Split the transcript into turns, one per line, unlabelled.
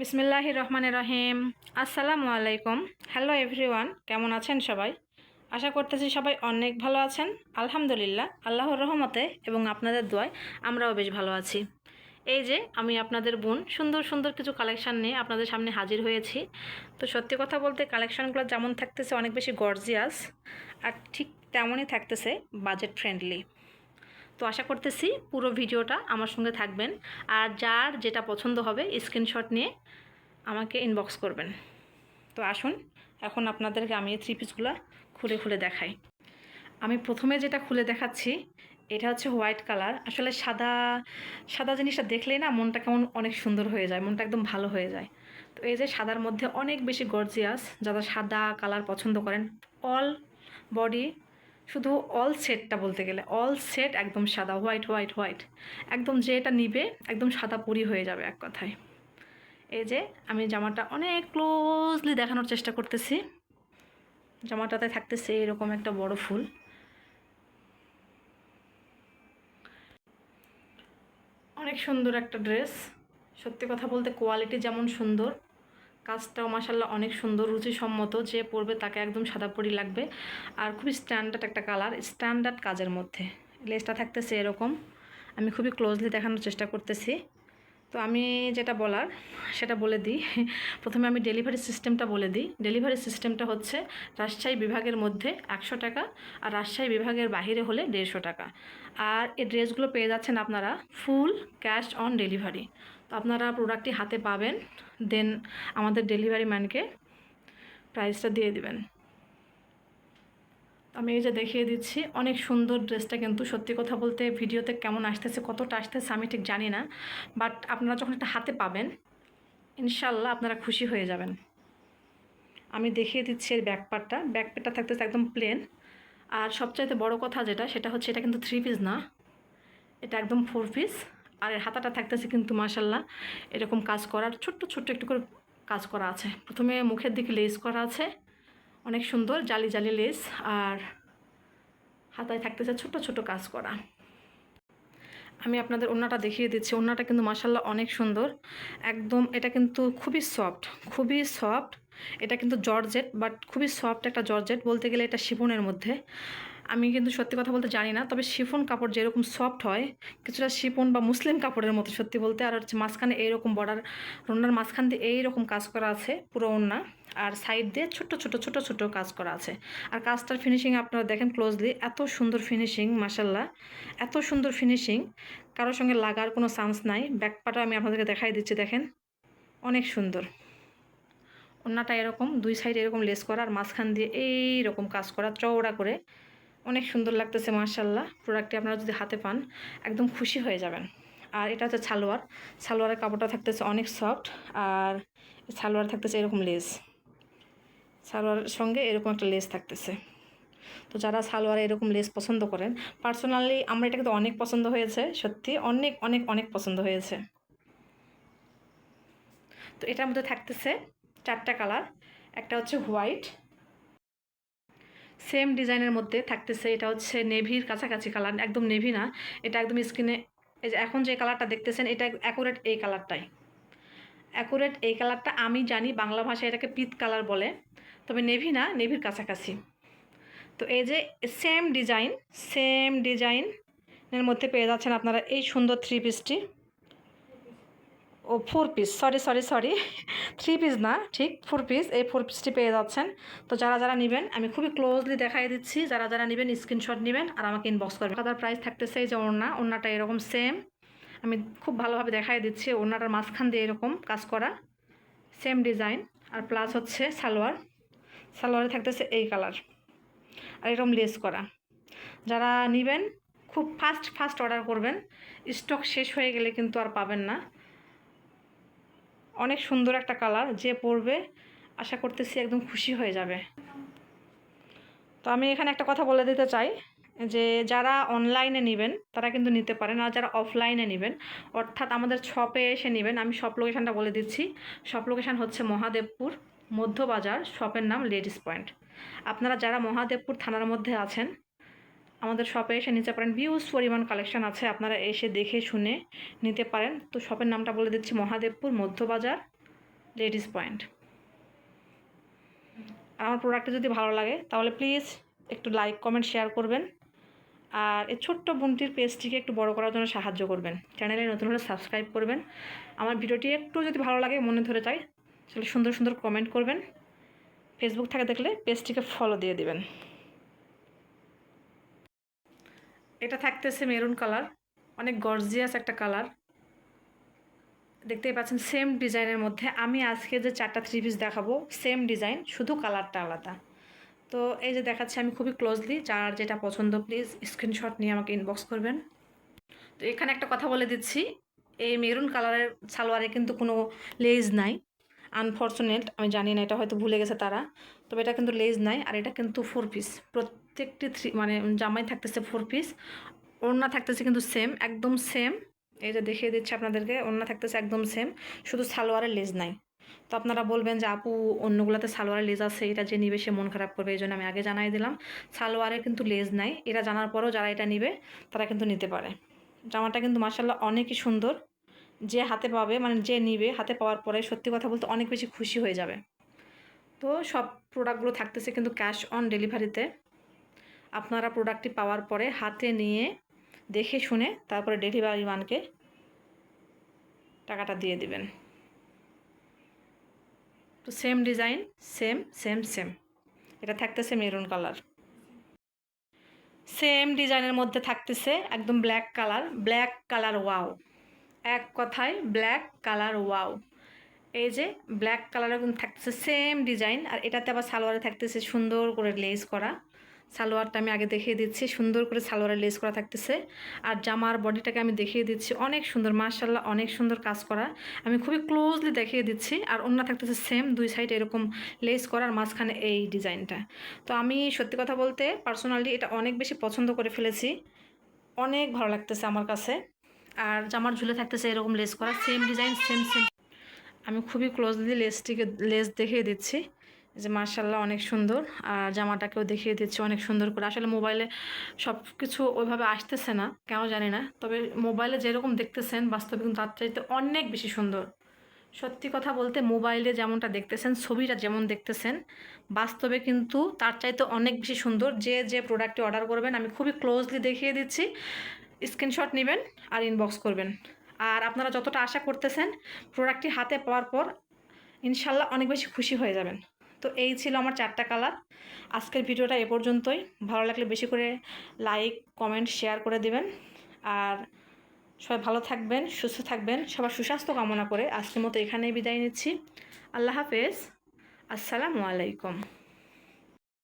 বিসমিল্লাহ রহমান রহিম। আসসালামু আলাইকুম হ্যালো এভরিওয়ান কেমন আছেন সবাই? আশা করতেছি সবাই অনেক ভালো আছেন। আলহামদুলিল্লাহ, আল্লাহর রহমতে এবং আপনাদের দোয়ায় আমরাও বেশ ভালো আছি। এই যে, আমি আপনাদের বোন, সুন্দর সুন্দর কিছু কালেকশান নিয়ে আপনাদের সামনে হাজির হয়েছি। তো সত্যি কথা বলতে কালেকশানগুলো যেমন থাকতেছে, অনেক বেশি গর্জিয়াস আর ঠিক তেমনই থাকতেছে বাজেট ফ্রেন্ডলি তো আশা করতেছি পুরো ভিডিওটা আমার সঙ্গে থাকবেন। আর যার যেটা পছন্দ হবে স্ক্রিনশট নিয়ে আমাকে ইনবক্স করবেন। তো আসুন, এখন আপনাদেরকে আমি থ্রি পিসগুলো খুলে খুলে দেখাই। আমি প্রথমে যেটা খুলে দেখাচ্ছি, এটা হচ্ছে হোয়াইট কালার আসলে সাদা সাদা জিনিসটা দেখলেই না মনটা কেমন অনেক সুন্দর হয়ে যায়, মনটা একদম ভালো হয়ে যায়। তো এই যে সাদার মধ্যে অনেক বেশি গর্জিয়াস যারা সাদা কালার পছন্দ করেন অল বডি শুধু অল সেটটা বলতে গেলে অল সেট একদম সাদা হোয়াইট হোয়াইট হোয়াইট একদম যে এটা নিবে, একদম সাদা পুরি হয়ে যাবে এক কথায়। এই যে, আমি জামাটা অনেক ক্লোজলি দেখানোর চেষ্টা করতেছি। জামাটাতে থাকতেছে এরকম একটা বড় ফুল। অনেক সুন্দর একটা ড্রেস সত্যি কথা বলতে কোয়ালিটি যেমন সুন্দর কাজটাও মাসাল্লাহ অনেক সুন্দর, রুচিসম্মত, যে পরবে তাকে একদম সাদা পরি লাগবে। আর খুবই স্ট্যান্ডার্ড একটা কালার স্ট্যান্ডার্ড কাজের মধ্যে। লেসটা থাকতেছে এরকম। আমি খুবই ক্লোজলি দেখানোর চেষ্টা করতেছি। তো আমি যেটা বলার, সেটা বলে দিই। প্রথমে আমি ডেলিভারি সিস্টেমটা বলে দিই। ডেলিভারি সিস্টেমটা হচ্ছে রাজশাহী বিভাগের মধ্যে একশো টাকা আর রাজশাহী বিভাগের বাইরে হলে দেড়শো টাকা। আর এই ড্রেসগুলো পেয়ে যাচ্ছেন আপনারা ফুল ক্যাশ অন ডেলিভারি আপনারা প্রোডাক্টটি হাতে পাবেন দেন আমাদের ডেলিভারি ম্যানকে প্রাইসটা দিয়ে দিবেন। আমি এই যে দেখিয়ে দিচ্ছি, অনেক সুন্দর ড্রেসটা কিন্তু সত্যি কথা বলতে ভিডিওতে কেমন আসতেছে, কতটা আসতেছে আমি ঠিক জানি না বাট আপনারা যখন এটা হাতে পাবেন ইনশাল্লাহ আপনারা খুশি হয়ে যাবেন। আমি দেখিয়ে দিচ্ছি এর ব্যাকপারটা ব্যাকপারটা থাকতেছে একদম প্লেন আর সবচাইতে বড় কথা যেটা, সেটা হচ্ছে এটা কিন্তু থ্রি পিস না, এটা একদম ফোর পিস আর এর হাতাটা থাকতেছে কিন্তু মাসাল্লাহ এরকম কাজ করার ছোট্ট ছোট্ট একটু করে কাজ করা আছে। প্রথমে মুখের দিকে লেস করা আছে, অনেক সুন্দর জালি জালি লেস আর হাতায় থাকতেছে ছোট ছোট কাজ করা। আমি আপনাদের ওড়নাটা দেখিয়ে দিচ্ছি, ওড়নাটা কিন্তু মাসাল্লাহ অনেক সুন্দর। একদম এটা কিন্তু খুবই সফট খুবই সফট এটা কিন্তু জর্জেট বাট খুবই সফট একটা জর্জেট বলতে গেলে এটা শিবনের মধ্যে। আমি কিন্তু সত্যি কথা বলতে জানি না, তবে শিফন কাপড় যেরকম সফট হয়, কিছুটা শিফন বা মুসলিম কাপড়ের মতো সত্যি বলতে, আর হচ্ছে মাঝখানে এইরকম বর্ডার ওনার মাঝখান দিয়ে এইরকম কাজ করা আছে, পুরো ওনা আর সাইড দিয়ে ছোট ছোট ছোট ছোট কাজ করা আছে। আর কাজটার ফিনিশিং আপনারা দেখেন ক্লোজলি এত সুন্দর ফিনিশিং মাসাল্লাহ এত সুন্দর ফিনিশিং কারোর সঙ্গে লাগার কোনো চান্স নাই ব্যাকপাটা আমি আপনাদেরকে দেখাই দিচ্ছি, দেখেন, অনেক সুন্দর। ওনাটা এরকম, দুই সাইড এরকম লেস করা, আর মাঝখান দিয়ে এই রকম কাজ করা, চওড়া করে অনেক সুন্দর লাগতেছে মার্শাল্লাহ প্রোডাক্টটি আপনারা যদি হাতে পান, একদম খুশি হয়ে যাবেন। আর এটা হচ্ছে সালোয়ার। সালোয়ারের কাপড়টা থাকতেছে অনেক সফট আর সালোয়ার থাকতেছে এরকম লেস সালোয়ারের সঙ্গে এরকম একটা লেস থাকতেছে। তো যারা সালোয়ারে এরকম লেস পছন্দ করেন পার্সোনালি আমরা এটা কিন্তু অনেক পছন্দ হয়েছে, সত্যি অনেক অনেক অনেক পছন্দ হয়েছে। তো এটার মধ্যে থাকতেছে চারটা কালার একটা হচ্ছে হোয়াইট সেম ডিজাইনের মধ্যে থাকতেছে। এটা হচ্ছে নেভির কাছাকাছি কালার একদম নেভি না। এটা একদম স্কিনে এই যে এখন যে কালারটা দেখতেছেন, এটা অ্যাকুরেট এই কালারটাই অ্যাকুরেট এই কালারটা আমি জানি বাংলা ভাষায় এটাকে পিত কালার বলে, তবে নেভি না, নেভির কাছাকাছি। তো এই যে সেম ডিজাইন সেম ডিজাইনের মধ্যে পেয়ে যাচ্ছেন আপনারা এই সুন্দর থ্রি পিসটি ও four piece sorry sorry sorry three piece না, ঠিক ফোর পিস এই ফোর পিসটি পেয়ে যাচ্ছেন। তো যারা যারা নেবেন, আমি খুবই ক্লোজলি দেখাই দিচ্ছি, যারা যারা নেবেন স্ক্রিনশট নেবেন আর আমাকে ইনবক্স করবেন। খাদার প্রাইস থাকতেছে এই যে ওড়না, ওড়নাটা এরকম সেম আমি খুব ভালোভাবে দেখাই দিচ্ছি, ওড়নাটার মাঝখান দিয়ে এরকম কাজ করা সেম ডিজাইন আর প্লাস হচ্ছে সালোয়ার, সালোয়ারে থাকতেছে এই কালার আর এরকম লেস করা। যারা নেবেন, খুব ফাস্ট ফাস্ট অর্ডার করবেন স্টক শেষ হয়ে গেলে কিন্তু আর পাবেন না। অনেক সুন্দর একটা কালার, যে পরবে আশা করতেছি একদম খুশি হয়ে যাবে। তো আমি এখানে একটা কথা বলে দিতে চাই, যে যারা অনলাইনে নেবেন, তারা কিন্তু নিতে পারেন, আর যারা অফলাইনে নেবেন, অর্থাৎ আমাদের শপে এসে নেবেন, আমি শপ লোকেশানটা বলে দিচ্ছি। শপ লোকেশান হচ্ছে মহাদেবপুর, মধ্যবাজার শপের নাম লেডিস পয়েন্ট আপনারা যারা মহাদেবপুর থানার মধ্যে আছেন আমাদের শপে এসে নিতে পারেন। বিউজ পরিমাণ কালেকশন আছে, আপনারা এসে দেখে শুনে নিতে পারেন। তো শপের নামটা বলে দিচ্ছি, মহাদেবপুর মধ্যবাজার, লেডিস পয়েন্ট। আর আমার প্রোডাক্টটা যদি ভালো লাগে, তাহলে প্লিজ একটু লাইক, কমেন্ট, শেয়ার করবেন। আর এই ছোট্ট বোনটির পেজটিকে একটু বড় করার জন্য সাহায্য করবেন। চ্যানেলে নতুন হলে সাবস্ক্রাইব করবেন। আমার ভিডিওটি একটু যদি ভালো লাগে, মনে ধরে যায় তাহলে সুন্দর সুন্দর কমেন্ট করবেন। ফেসবুক থেকে দেখলে পেজটিকে ফলো দিয়ে দিবেন। এটা থাকতেছে মেরুন কালার, অনেক গর্জিয়াস একটা কালার। দেখতেই পাচ্ছেন সেম ডিজাইনের মধ্যে। আমি আজকে যে চারটা থ্রি পিস দেখাবো সেম ডিজাইন শুধু কালারটা আলাদা। তো এই যে দেখাচ্ছি, আমি খুবই ক্লোজলি যার যেটা পছন্দ প্লিজ স্ক্রিনশট নিয়ে আমাকে ইনবক্স করবেন। তো এখানে একটা কথা বলে দিচ্ছি, এই মেরুন কালারের সালোয়ারে কিন্তু কোনো লেজ নাই। আনফর্চুনেট আমি জানি না, এটা হয়তো ভুলে গেছে তারা। তবে এটা কিন্তু লেজ নাই, আর এটা কিন্তু ফোর পিস প্রত্যেকটি থ্রি মানে জামাই থাকতেছে ফোর পিস ওড়না থাকতেছে কিন্তু সেম একদম সেম এই যে দেখিয়ে দিচ্ছে আপনাদেরকে, ওড়না থাকতেছে একদম সেম শুধু সালোয়ারের লেজ নাই। তো আপনারা বলবেন যে, আপু, অন্যগুলোতে সালোয়ারের লেজ আছে, এটা যে নিবে সে মন খারাপ করবে এই জন্য আমি আগে জানাই দিলাম। সালোয়ারে কিন্তু লেজ নাই, এটা জানার পরও যারা এটা নিবে, তারা কিন্তু নিতে পারে। জামাটা কিন্তু মার্শাল্লাহ অনেকই সুন্দর। যে হাতে পাবে মানে যে নিবে, হাতে পাওয়ার পরে সত্যি কথা বলতে অনেক বেশি খুশি হয়ে যাবে। তো সব প্রোডাক্টগুলো থাকতেছে কিন্তু ক্যাশ অন ডেলিভারিতে আপনারা প্রোডাক্টটি পাওয়ার পরে হাতে নিয়ে দেখে শুনে তারপরে ডেলিভারি মানকে টাকাটা দিয়ে দিবেন। তো same design same same same এটা থাকতেছে মেরুন কালার সেম ডিজাইনের মধ্যে থাকতেছে একদম black colour black colour wow এক কথায় ব্ল্যাক কালার ওয়াও এই যে ব্ল্যাক কালারের কিন্তু থাকতেছে সেম ডিজাইন আর এটাতে আবার সালোয়ারে থাকতেছে সুন্দর করে লেস করা। সালোয়ারটা আমি আগে দেখিয়ে দিচ্ছি, সুন্দর করে সালোয়ারে লেস করা থাকতেছে। আর জামার বডিটাকে আমি দেখিয়ে দিচ্ছি, অনেক সুন্দর মার্শাল্লাহ অনেক সুন্দর কাজ করা। আমি খুবই ক্লোজলি দেখিয়ে দিচ্ছি, আর অন্য থাকতেছে সেম দুই সাইড এরকম লেস করার মাঝখানে এই ডিজাইনটা তো আমি সত্যি কথা বলতে পার্সোনালি এটা অনেক বেশি পছন্দ করে ফেলেছি। অনেক ভালো লাগতেছে আমার কাছে। আর জামার ঝুলে থাকতেছে এরকম লেস করা সেম ডিজাইন সেম সেম আমি খুবই ক্লোজলি লেসটিকে লেস দেখিয়ে দিচ্ছি যে মার্শাল্লাহ অনেক সুন্দর। আর জামাটাকেও দেখিয়ে দিচ্ছি অনেক সুন্দর করে। আসলে মোবাইলে সব কিছু ওইভাবে আসতেছে না, কেন জানি না। তবে মোবাইলে যেরকম দেখতেছেন, বাস্তবে কিন্তু তার চাইতে অনেক বেশি সুন্দর। সত্যি কথা বলতে মোবাইলে যেমনটা দেখতেছেন, ছবিটা যেমন দেখতেছেন, বাস্তবে কিন্তু তার চাইতে অনেক বেশি সুন্দর। যে যে প্রোডাক্টটি অর্ডার করবেন, আমি খুবই ক্লোজলি দেখিয়ে দিচ্ছি। স্ক্রিনশট নেবেন আর ইনবক্স করবেন। আর আপনারা যতটা আশা করতেছেন প্রোডাক্টটি হাতে পাওয়ার পর ইনশাল্লাহ অনেক বেশি খুশি হয়ে যাবেন। তো এই ছিল আমার চারটা কালার আজকের ভিডিওটা এ পর্যন্তই। ভালো লাগলে বেশি করে লাইক কমেন্ট শেয়ার করে দিবেন। আর সবাই ভালো থাকবেন, সুস্থ থাকবেন, সবার সুস্বাস্থ্য কামনা করে আজকের মতো এখানেই বিদায় নিচ্ছি। আল্লাহ হাফেজ। আসসালামু আলাইকুম।